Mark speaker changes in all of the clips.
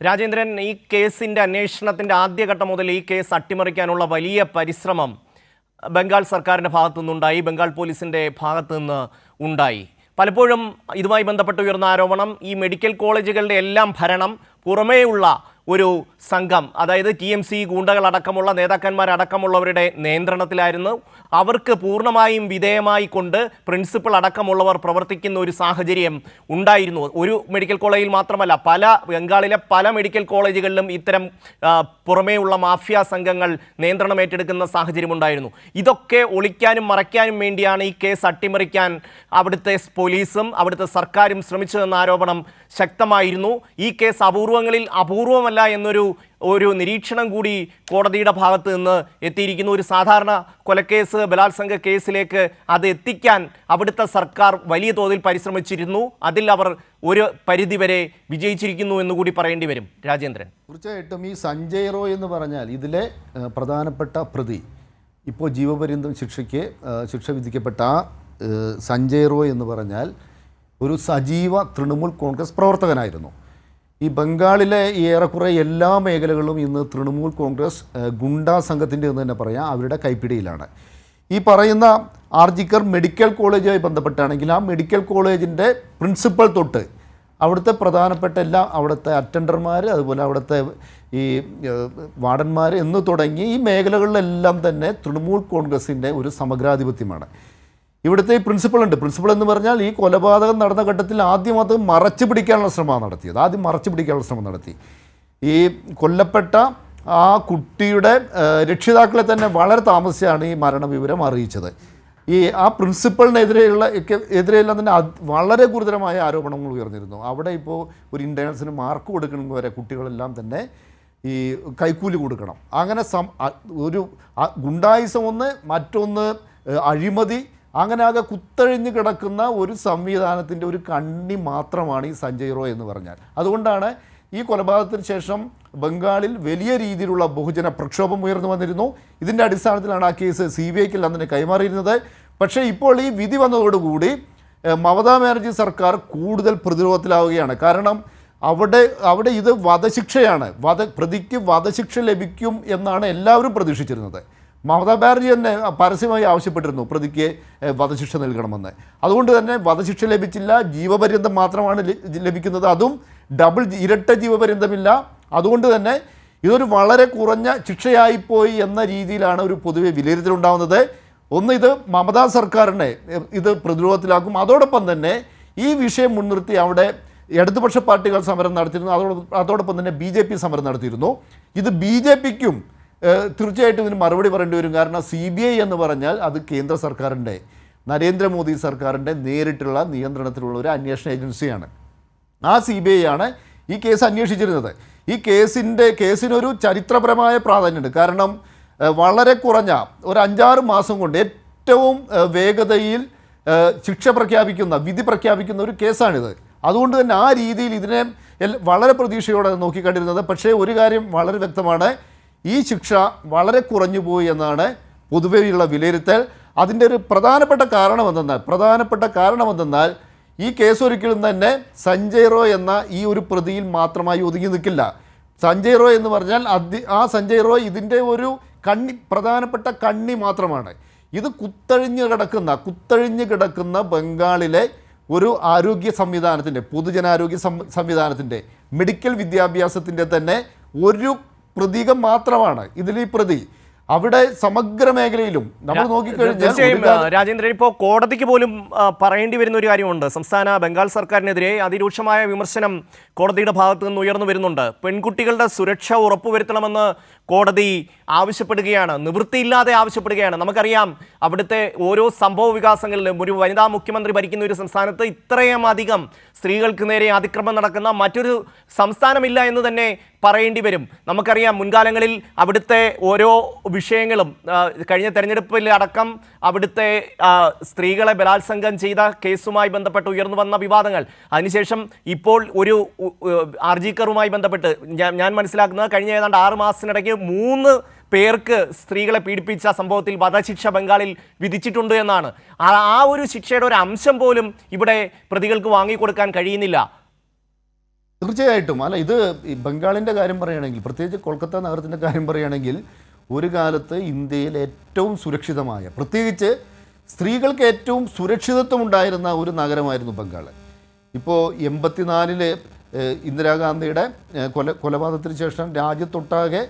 Speaker 1: രാജേന്ദ്രൻ ഈ കേസിന്റെ അന്വേഷണത്തിന്റെ ആദ്യഘട്ടം മുതൽ ഈ കേസ് അട്ടിമറിക്കാനുള്ള വലിയ പരിശ്രമം ബംഗാൾ സർക്കാരിന്റെ ഭാഗത്തു നിന്നുണ്ടായി ബംഗാൾ പോലീസിന്റെ ഭാഗത്തു നിന്ന് ഉണ്ടായി. പലപ്പോഴും ഇതുമായി ബന്ധപ്പെട്ട് ഉയർന്ന ആരോപണം ഈ മെഡിക്കൽ കോളേജുകളുടെ എല്ലാം ഭരണം പുറമേയുള്ള ഒരു സംഘം അതായത് ടി എം സി ഗൂണ്ടകളടക്കമുള്ള നേതാക്കന്മാരടക്കമുള്ളവരുടെ നിയന്ത്രണത്തിലായിരുന്നു. അവർക്ക് പൂർണമായും വിധേയമായി കൊണ്ട് പ്രിൻസിപ്പൾ അടക്കമുള്ളവർ പ്രവർത്തിക്കുന്ന ഒരു സാഹചര്യം ഉണ്ടായിരുന്നു. ഒരു മെഡിക്കൽ കോളേജിൽ മാത്രമല്ല പല ബംഗാളിലെ പല മെഡിക്കൽ കോളേജുകളിലും ഇത്തരം പുറമേയുള്ള മാഫിയ സംഘങ്ങൾ നിയന്ത്രണം ഏറ്റെടുക്കുന്ന സാഹചര്യം ഉണ്ടായിരുന്നു. ഇതൊക്കെ ഒളിക്കാനും മറയ്ക്കാനും വേണ്ടിയാണ് ഈ കേസ് അട്ടിമറിക്കാൻ അവിടുത്തെ പോലീസും അവിടുത്തെ സർക്കാരും ശ്രമിച്ചതെന്ന ആരോപണം ശക്തമായിരുന്നു. ഈ കേസ് അപൂർവങ്ങളിൽ അപൂർവമല്ല എന്നൊരു ഒരു നിരീക്ഷണം കൂടി കോടതിയുടെ ഭാഗത്ത് നിന്ന് എത്തിയിരിക്കുന്നു. ഒരു സാധാരണ കൊലക്കേസ് ബലാത്സംഗ കേസിലേക്ക് അത് എത്തിക്കാൻ അവിടുത്തെ സർക്കാർ വലിയ തോതിൽ പരിശ്രമിച്ചിരുന്നു. അതിൽ അവർ ഒരു പരിധിവരെ വിജയിച്ചിരിക്കുന്നു എന്ന് കൂടി പറയേണ്ടി വരും. രാജേന്ദ്രൻ.
Speaker 2: തീർച്ചയായിട്ടും ഈ സഞ്ജയ് റോയ് എന്ന് പറഞ്ഞാൽ ഇതിലെ പ്രധാനപ്പെട്ട പ്രതി ഇപ്പോൾ ജീവപര്യന്തം ശിക്ഷയ്ക്ക് ശിക്ഷ വിധിക്കപ്പെട്ട സഞ്ജയ് റോയ് എന്ന് പറഞ്ഞാൽ ഒരു സജീവ തൃണമൂൽ കോൺഗ്രസ് പ്രവർത്തകനായിരുന്നു. ഈ ബംഗാളിലെ ഏറെക്കുറെ എല്ലാ മേഖലകളിലും ഇന്ന് തൃണമൂൽ കോൺഗ്രസ് ഗുണ്ടാ സംഘത്തിന്റെ എന്ന് തന്നെ പറയാം അവരുടെ കൈപ്പിടിയിലാണ്. ഈ പറയുന്ന ആർജിക്കർ മെഡിക്കൽ കോളേജുമായി ബന്ധപ്പെട്ടാണെങ്കിൽ ആ മെഡിക്കൽ കോളേജിന്റെ പ്രിൻസിപ്പൽ തൊട്ട് അവിടുത്തെ പ്രധാനപ്പെട്ട എല്ലാ അവിടുത്തെ അറ്റൻഡർമാർ അതുപോലെ അവിടുത്തെ ഈ വാർഡന്മാർ എന്ന് തുടങ്ങി ഈ മേഖലകളിലെല്ലാം തന്നെ തൃണമൂൽ കോൺഗ്രസിന്റെ ഒരു സമഗ്രാധിപത്യമാണ്. ഇവിടുത്തെ പ്രിൻസിപ്പൾ ഉണ്ട്. പ്രിൻസിപ്പൾ എന്ന് പറഞ്ഞാൽ ഈ കൊലപാതകം നടന്ന ഘട്ടത്തിൽ ആദ്യം അത് മറച്ചു പിടിക്കാനുള്ള ശ്രമമാണ് നടത്തിയത്. ആദ്യം മറച്ചു പിടിക്കാനുള്ള ശ്രമം നടത്തി. ഈ കൊല്ലപ്പെട്ട ആ കുട്ടിയുടെ രക്ഷിതാക്കളെ തന്നെ വളരെ താമസിച്ചാണ് ഈ മരണവിവരം അറിയിച്ചത്. ഈ ആ പ്രിൻസിപ്പളിനെതിരെയുള്ള എതിരെയെല്ലാം തന്നെ വളരെ ഗുരുതരമായ ആരോപണങ്ങൾ ഉയർന്നിരുന്നു. അവിടെ ഇപ്പോൾ ഒരു ഇന്റേണൽസിന് മാർക്ക് കൊടുക്കണമെങ്കിൽ വരെ കുട്ടികളെല്ലാം തന്നെ ഈ കൈക്കൂലി കൊടുക്കണം. അങ്ങനെ സം ഒരു ഗുണ്ടായിസം ഒന്ന് മറ്റൊന്ന് അഴിമതി അങ്ങനെ ആകെ കുത്തഴിഞ്ഞ് കിടക്കുന്ന ഒരു സംവിധാനത്തിന്റെ ഒരു കണ്ണി മാത്രമാണ് ഈ സഞ്ജയ് റോ എന്ന് പറഞ്ഞാൽ. അതുകൊണ്ടാണ് ഈ കൊലപാതകത്തിന് ശേഷം ബംഗാളിൽ വലിയ രീതിയിലുള്ള ബഹുജന പ്രക്ഷോഭം ഉയർന്നു വന്നിരുന്നു. ഇതിന്റെ അടിസ്ഥാനത്തിലാണ് ആ കേസ് സി ബി ഐക്കിൽ തന്നെ കൈമാറിയിരുന്നത്. പക്ഷേ ഇപ്പോൾ ഈ വിധി വന്നതോടുകൂടി മമതാ ബാനർജി സർക്കാർ കൂടുതൽ പ്രതിരോധത്തിലാവുകയാണ്. കാരണം അവിടെ അവിടെ ഇത് വധശിക്ഷയാണ്. വധ പ്രതിക്ക് വധശിക്ഷ ലഭിക്കും എന്നാണ് എല്ലാവരും പ്രതീക്ഷിച്ചിരുന്നത്. മമതാ ബാനർജി തന്നെ പരസ്യമായി ആവശ്യപ്പെട്ടിരുന്നു പ്രതിക്ക് വധശിക്ഷ നൽകണമെന്ന്. അതുകൊണ്ട് തന്നെ വധശിക്ഷ ലഭിച്ചില്ല ജീവപര്യന്തം മാത്രമാണ് ലഭിക്കുന്നത്. അതും ഡബിൾ ഇരട്ട ജീവപര്യന്തമില്ല. അതുകൊണ്ട് തന്നെ ഇതൊരു വളരെ കുറഞ്ഞ ശിക്ഷയായിപ്പോയി എന്ന രീതിയിലാണ് ഒരു പൊതുവെ വിലയിരുത്തലുണ്ടാവുന്നത്. ഒന്ന് ഇത് മമതാ സർക്കാരിനെ ഇത് പ്രതിരോധത്തിലാക്കും. അതോടൊപ്പം തന്നെ ഈ വിഷയം മുൻനിർത്തി അവിടെ ഇടതുപക്ഷ പാർട്ടികൾ സമരം നടത്തിയിരുന്നു. അതോടൊപ്പം തന്നെ ബി സമരം നടത്തിയിരുന്നു. ഇത് ബി ജെ പിക്കും തീർച്ചയായിട്ടും ഇതിന് മറുപടി പറയേണ്ടി വരും. കാരണം സി ബി ഐ എന്ന് പറഞ്ഞാൽ അത് കേന്ദ്ര സർക്കാരിന്റെ നരേന്ദ്രമോദി സർക്കാരിന്റെ നേരിട്ടുള്ള നിയന്ത്രണത്തിലുള്ള ഒരു അന്വേഷണ ഏജൻസിയാണ്. ആ സി ബി ഐ ആണ് ഈ കേസ് അന്വേഷിച്ചിരുന്നത്. ഈ കേസിന്റെ കേസിനൊരു ചരിത്രപരമായ പ്രാധാന്യമുണ്ട്. കാരണം വളരെ കുറഞ്ഞ ഒരു അഞ്ചാറ് മാസം കൊണ്ട് ഏറ്റവും വേഗതയിൽ ശിക്ഷ പ്രഖ്യാപിക്കുന്ന വിധി പ്രഖ്യാപിക്കുന്ന ഒരു കേസാണിത്. അതുകൊണ്ട് തന്നെ ആ രീതിയിൽ ഇതിനെ വളരെ പ്രതീക്ഷയോടെ നോക്കിക്കണ്ടിരുന്നത്. പക്ഷേ ഒരു കാര്യം വളരെ വ്യക്തമാണ്. ഈ ശിക്ഷ വളരെ കുറഞ്ഞു പോയി എന്നാണ് പൊതുവെയുള്ള വിലയിരുത്തൽ. അതിന്റെ ഒരു പ്രധാനപ്പെട്ട കാരണം എന്തെന്നാൽ പ്രധാനപ്പെട്ട കാരണം എന്തെന്നാൽ ഈ കേസ് ഒരിക്കലും തന്നെ സഞ്ജയ് റോ എന്ന ഈ ഒരു പ്രതിയിൽ മാത്രമായി ഒതുങ്ങി നിൽക്കില്ല. സഞ്ജയ് റോ എന്ന് പറഞ്ഞാൽ അതി ആ സഞ്ജയ് റോ ഇതിന്റെ ഒരു കണ്ണി പ്രധാനപ്പെട്ട കണ്ണി മാത്രമാണ്. ഇത് കുത്തഴിഞ്ഞ് കിടക്കുന്ന കുത്തഴിഞ്ഞ് കിടക്കുന്ന ബംഗാളിലെ ഒരു ആരോഗ്യ സംവിധാനത്തിന്റെ പൊതുജനാരോഗ്യ സംവിധാനത്തിന്റെ മെഡിക്കൽ വിദ്യാഭ്യാസത്തിന്റെ തന്നെ ഒരു പ്രതീകം മാത്രമാണ്. ഇതിൽ ഈ പ്രതി അവിടെ സമഗ്ര മേഖലയിലും നമ്മൾ നോക്കിക്കഴിഞ്ഞാൽ
Speaker 1: രാജേന്ദ്രൻ ഇപ്പോൾ കോടതിക്ക് പോലും പറയേണ്ടി വരുന്ന ഒരു കാര്യമുണ്ട്. സംസ്ഥാന ബംഗാൾ സർക്കാരിനെതിരെ അതിരൂക്ഷമായ വിമർശനം കോടതിയുടെ ഭാഗത്തു നിന്ന് ഉയർന്നു വരുന്നുണ്ട്. പെൺകുട്ടികളുടെ സുരക്ഷ ഉറപ്പുവരുത്തണമെന്ന് കോടതി ആവശ്യപ്പെടുകയാണ്. നിവൃത്തിയില്ലാതെ ആവശ്യപ്പെടുകയാണ്. നമുക്കറിയാം അവിടുത്തെ ഓരോ സംഭവ വികാസങ്ങളിലും ഒരു വനിതാ മുഖ്യമന്ത്രി ഭരിക്കുന്ന ഒരു സംസ്ഥാനത്ത് ഇത്രയും അധികം സ്ത്രീകൾക്ക് നേരെ അതിക്രമം നടക്കുന്ന മറ്റൊരു സംസ്ഥാനമില്ല എന്ന് തന്നെ പറയേണ്ടി വരും. നമുക്കറിയാം മുൻകാലങ്ങളിൽ അവിടുത്തെ ഓരോ വിഷയങ്ങളും കഴിഞ്ഞ തെരഞ്ഞെടുപ്പിൽ അടക്കം അവിടുത്തെ സ്ത്രീകളെ ബലാത്സംഗം ചെയ്ത കേസുമായി ബന്ധപ്പെട്ട് ഉയർന്നു വന്ന വിവാദങ്ങൾ. അതിനുശേഷം ഇപ്പോൾ ഒരു ആർജിക്കറുമായി ബന്ധപ്പെട്ട് ഞാൻ മനസ്സിലാക്കുന്നത് കഴിഞ്ഞ ഏതാണ്ട് ആറ് മാസത്തിനിടയ്ക്ക് മൂന്ന് പേർക്ക് സ്ത്രീകളെ പീഡിപ്പിച്ച സംഭവത്തിൽ വധശിക്ഷ ബംഗാളിൽ വിധിച്ചിട്ടുണ്ട് എന്നാണ്. ആ ഒരു ശിക്ഷയുടെ ഒരു അംശം പോലും ഇവിടെ പ്രതികൾക്ക് വാങ്ങിക്കൊടുക്കാൻ കഴിയുന്നില്ല.
Speaker 2: തീർച്ചയായിട്ടും. അല്ല ഇത് ബംഗാളിന്റെ കാര്യം പറയുകയാണെങ്കിൽ പ്രത്യേകിച്ച് കൊൽക്കത്ത നഗരത്തിന്റെ കാര്യം പറയുകയാണെങ്കിൽ ഒരു കാലത്ത് ഇന്ത്യയിൽ ഏറ്റവും സുരക്ഷിതമായ പ്രത്യേകിച്ച് സ്ത്രീകൾക്ക് ഏറ്റവും സുരക്ഷിതത്വം ഉണ്ടായിരുന്ന ഒരു നഗരമായിരുന്നു ബംഗാൾ ഇപ്പോൾ എൺപത്തിനാലിൽ ഇന്ദിരാഗാന്ധിയുടെ കൊല കൊലപാതകത്തിന് ശേഷം രാജ്യത്തൊട്ടാകെ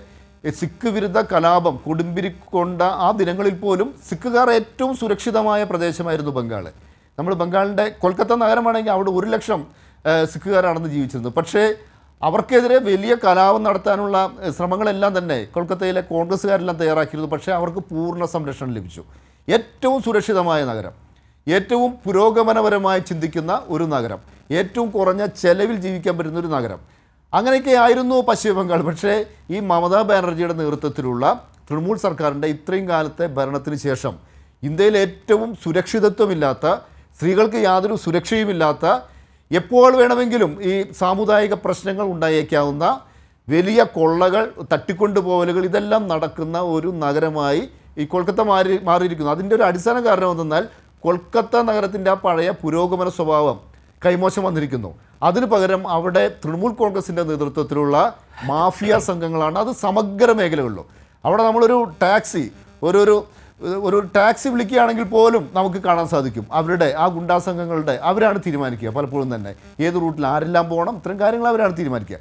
Speaker 2: സിഖ് വിരുദ്ധ കലാപം കൊടുമ്പിരിക്കൊണ്ട ആ ദിനങ്ങളിൽ പോലും സിഖുകാർ ഏറ്റവും സുരക്ഷിതമായ പ്രദേശമായിരുന്നു ബംഗാൾ നമ്മൾ ബംഗാളിന്റെ കൊൽക്കത്ത നഗരമാണെങ്കിൽ അവിടെ ഒരു ലക്ഷം സിഖുകാരാണെന്ന് ജീവിച്ചിരുന്നത് പക്ഷേ അവർക്കെതിരെ വലിയ കലാപം നടത്താനുള്ള ശ്രമങ്ങളെല്ലാം തന്നെ കൊൽക്കത്തയിലെ കോൺഗ്രസ്സുകാരെല്ലാം തയ്യാറാക്കിയിരുന്നു. പക്ഷേ അവർക്ക് പൂർണ സംരക്ഷണം ലഭിച്ചു. ഏറ്റവും സുരക്ഷിതമായ നഗരം ഏറ്റവും പുരോഗമനപരമായി ചിന്തിക്കുന്ന ഒരു നഗരം ഏറ്റവും കുറഞ്ഞ ചെലവിൽ ജീവിക്കാൻ പറ്റുന്ന ഒരു നഗരം. അങ്ങനെയൊക്കെ ആയിരുന്നു പശ്ചിമ ബംഗാൾ പക്ഷേ ഈ മമതാ ബാനർജിയുടെ നേതൃത്വത്തിലുള്ള തൃണമൂൽ സർക്കാരിന്റെ ഇത്രയും കാലത്തെ ഭരണത്തിന് ശേഷം ഇന്ത്യയിൽ ഏറ്റവും സുരക്ഷിതത്വമില്ലാത്ത സ്ത്രീകൾക്ക് യാതൊരു സുരക്ഷയുമില്ലാത്ത എപ്പോൾ വേണമെങ്കിലും ഈ സാമുദായിക പ്രശ്നങ്ങൾ ഉണ്ടായേക്കാവുന്ന വലിയ കൊള്ളകൾ തട്ടിക്കൊണ്ടുപോകലുകൾ ഇതെല്ലാം നടക്കുന്ന ഒരു നഗരമായി ഈ കൊൽക്കത്ത മാറി മാറിയിരിക്കുന്നു. അതിന്റെ ഒരു അടിസ്ഥാന കാരണം എന്തെന്നാൽ കൊൽക്കത്ത നഗരത്തിന്റെ ആ പഴയ പുരോഗമന സ്വഭാവം കൈമോശം വന്നിരിക്കുന്നു. അതിനു പകരം അവിടെ തൃണമൂൽ കോൺഗ്രസിന്റെ നേതൃത്വത്തിലുള്ള മാഫിയ സംഘങ്ങളാണ് അത് സമഗ്ര മേഖലകളിലും. അവിടെ നമ്മളൊരു ടാക്സി ഒരു ഒരു ഒരു ടാക്സി വിളിക്കുകയാണെങ്കിൽ പോലും നമുക്ക് കാണാൻ സാധിക്കും. അവരുടെ ആ ഗുണ്ടാസംഘങ്ങളുടെ അവരാണ് തീരുമാനിക്കുക പലപ്പോഴും തന്നെ. ഏത് റൂട്ടിൽ ആരെല്ലാം പോകണം ഇത്തരം കാര്യങ്ങൾ അവരാണ് തീരുമാനിക്കുക.